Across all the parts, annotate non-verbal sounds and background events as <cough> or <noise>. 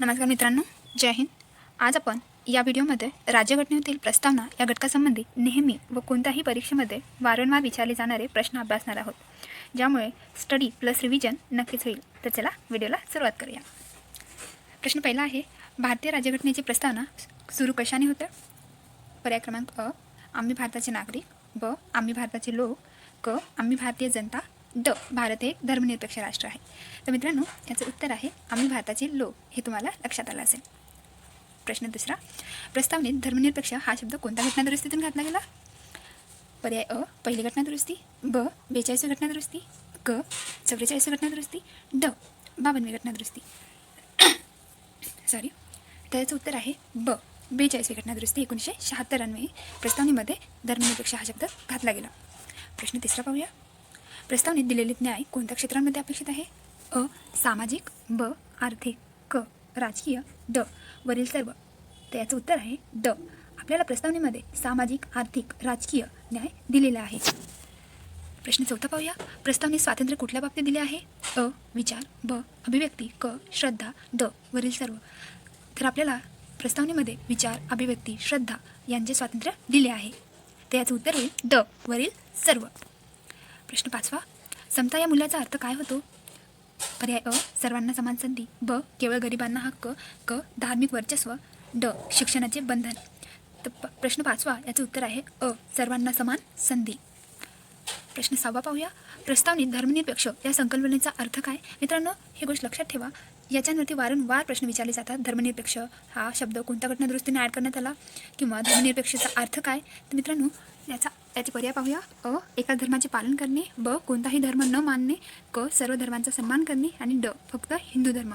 नमस्कार मित्रांनो जय हिंद. आज आपण या व्हिडिओमध्ये राज्यघटनेतील प्रस्तावना या घटकासंबंधी नेहमी व कोणत्याही परीक्षेमध्ये वारंवार विचारले जाणारे प्रश्न अभ्यासणार आहोत. ज्यामुळे स्टडी प्लस रिव्हिजन नक्कीच होईल. तर चला व्हिडिओला सुरुवात करूया. प्रश्न पहिला आहे भारतीय राज्यघटनेची प्रस्तावना सुरू कशाने होतं? पर्याय क्रमांक अ आम्ही भारताचे नागरिक ब आम्ही भारताचे लोक क आम्ही भारतीय जनता ड भारत हे एक धर्मनिरपेक्ष राष्ट्र आहे. तर मित्रांनो याचं उत्तर आहे आम्ही भारताचे लोक हे तुम्हाला लक्षात आलं असेल. प्रश्न दुसरा प्रस्तावनेत धर्मनिरपेक्ष हा शब्द कोणत्या घटनादुरुस्तीतून घातला गेला? पर्याय अ पहिली घटनादुरुस्ती ब बेचाळीसवी घटनादुरुस्ती क घटना घटनादुरुस्ती ड बावनवी घटनादुरुस्ती. <coughs> सॉरी तर याचं उत्तर आहे ब बेचाळीसवी घटनादुरुस्ती एकोणीसशे शहात्तर प्रस्तावनेमध्ये धर्मनिरपेक्ष हा शब्द घातला गेला. प्रश्न तिसरा पाहूया. प्रस्तावनेत दिलेले न्याय कोणत्या क्षेत्रांमध्ये अपेक्षित आहे? अ. सामाजिक ब. आर्थिक क. राजकीय द वरील सर्व. तर याचं उत्तर आहे द आपल्याला प्रस्तावनेमध्ये सामाजिक आर्थिक राजकीय न्याय दिलेला आहे. प्रश्न चौथा पाहूया. प्रस्तावने स्वातंत्र्य कुठल्या बाबतीत दिले आहे? अ. विचार ब. अभिव्यक्ती क. श्रद्धा द वरील सर्व. तर आपल्याला प्रस्तावनेमध्ये विचार अभिव्यक्ती श्रद्धा यांचे स्वातंत्र्य दिले आहे. तर याचं उत्तर होईल द वरील सर्व. प्रश्न पाचवा. समता या मूल्याचा अर्थ काय होतो? पर्याय अ. सर्वांना समान संधी. ब. केवळ गरिबांना हक्क. क. धार्मिक वर्चस्व. ड. शिक्षणाचे बंधन. तर प प्रश्न पाचवा याचं उत्तर आहे अ. सर्वांना समान संधी. प्रश्न सहावा पाहूया. प्रस्तावनेत धर्मनिरपेक्ष या संकल्पनेचा अर्थ काय? मित्रांनो ही गोष्ट लक्षात ठेवा. याच्यावरती वारंवार प्रश्न विचारले जातात. धर्मनिरपेक्ष हा शब्द कोणत्या घटनादुरुस्तीने ॲड करण्यात आला? किंवा धर्मनिरपेक्षचा अर्थ काय? तर मित्रांनो याचा याचे पर्याय पाहूया. अ एका धर्माचे पालन करणे ब कोणताही धर्म न मानणे क सर्व धर्मांचा सन्मान करणे आणि ड फक्त हिंदू धर्म.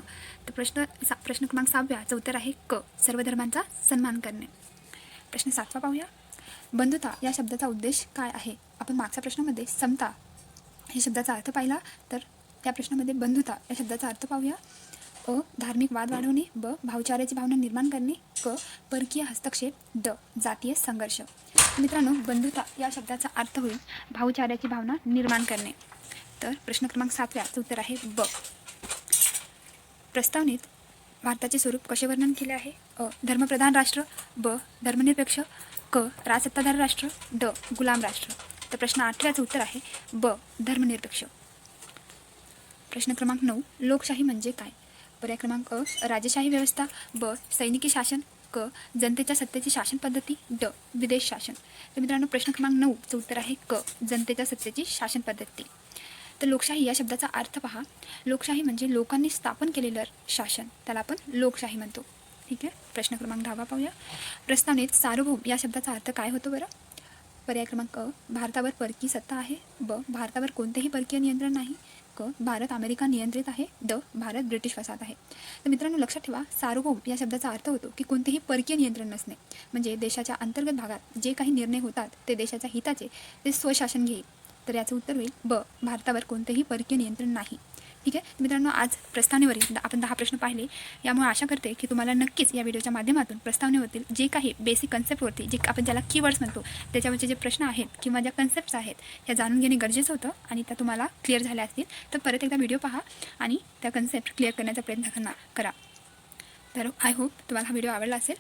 तर प्रश्न सा प्रश्न क्रमांक सहाव्याचं उत्तर आहे क सर्व धर्मांचा सन्मान करणे. प्रश्न सातवा पाहूया. बंधुता या शब्दाचा उद्देश काय आहे? आपण मागच्या प्रश्नामध्ये समता या शब्दाचा अर्थ पाहिला तर या प्रश्नामध्ये बंधुता या शब्दाचा अर्थ पाहूया. अ धार्मिक वाद वाढवणे ब भावचार्याची भावना निर्माण करणे क परकीय हस्तक्षेप ड जातीय संघर्ष. मित्रांनो बंधुता या शब्दाचा अर्थ होईल भाऊचार्याची भावना निर्माण करणे. तर प्रश्न क्रमांक सातव्याचं उत्तर आहे ब. प्रस्तावनेत भारताचे स्वरूप कसे वर्णन केले आहे? अ. धर्मप्रधान राष्ट्र ब. धर्मनिरपेक्ष क. राजसत्ताधार राष्ट्र ड. गुलाम राष्ट्र. तर प्रश्न आठव्याचं उत्तर आहे ब. धर्मनिरपेक्ष. प्रश्न क्रमांक नऊ लोकशाही म्हणजे काय? पर्याय क्रमांक अ. राजेशाही व्यवस्था ब. सैनिकी शासन क जनतेच्या सत्तेची शासन पद्धती ड विदेश शासन. तर मित्रांनो प्रश्न क्रमांक नऊचं उत्तर आहे क जनतेच्या सत्तेची शासन पद्धती. तर लोकशाही या शब्दाचा अर्थ पहा. लोकशाही म्हणजे लोकांनी स्थापन केलेलं शासन. त्याला आपण लोकशाही म्हणतो. ठीक आहे? प्रश्न क्रमांक दहावा पाहूया. प्रस्तावनेत सार्वभौम या शब्दाचा अर्थ काय होतो बरं? पर्याय क्रमांक अ भारतावर परकीय सत्ता आहे. ब भारतावर कोणतेही परकीय नियंत्रण नाही. क भारत अमेरिका नियंत्रित आहे द भारत ब्रिटिश वसाहत आहे. तर मित्रांनो लक्षात ठेवा सार्वभौम या शब्दाचा अर्थ होतो की कोणतेही परकीय नियंत्रण नसणे. म्हणजे देशाच्या अंतर्गत भागात जे काही निर्णय होतात ते देशाच्या हिताचे ते स्वशासन घेईल. तर याचं उत्तर होईल ब भारतावर कोणतेही परकीय नियंत्रण नाही. ठीक आहे? मित्रांनो आज प्रस्तावनेवरील द- आपण दहा प्रश्न पाहिले. यामुळे आशा करते की तुम्हाला नक्कीच या व्हिडिओच्या माध्यमातून प्रस्तावनेवरील जे काही बेसिक कन्सेप्टवरती जे आपण ज्याला कीवर्ड्स म्हणतो त्याच्यावरचे जे प्रश्न आहेत किंवा ज्या कन्सेप्ट्स आहेत ह्या जाणून घेणे गरजेचं होतं आणि त्या तुम्हाला क्लिअर झाल्या असतील. तर परत एकदा व्हिडिओ पहा आणि त्या कन्सेप्ट क्लिअर करण्याचा प्रयत्न करा. तर आय होप तुम्हाला हा व्हिडिओ आवडला असेल.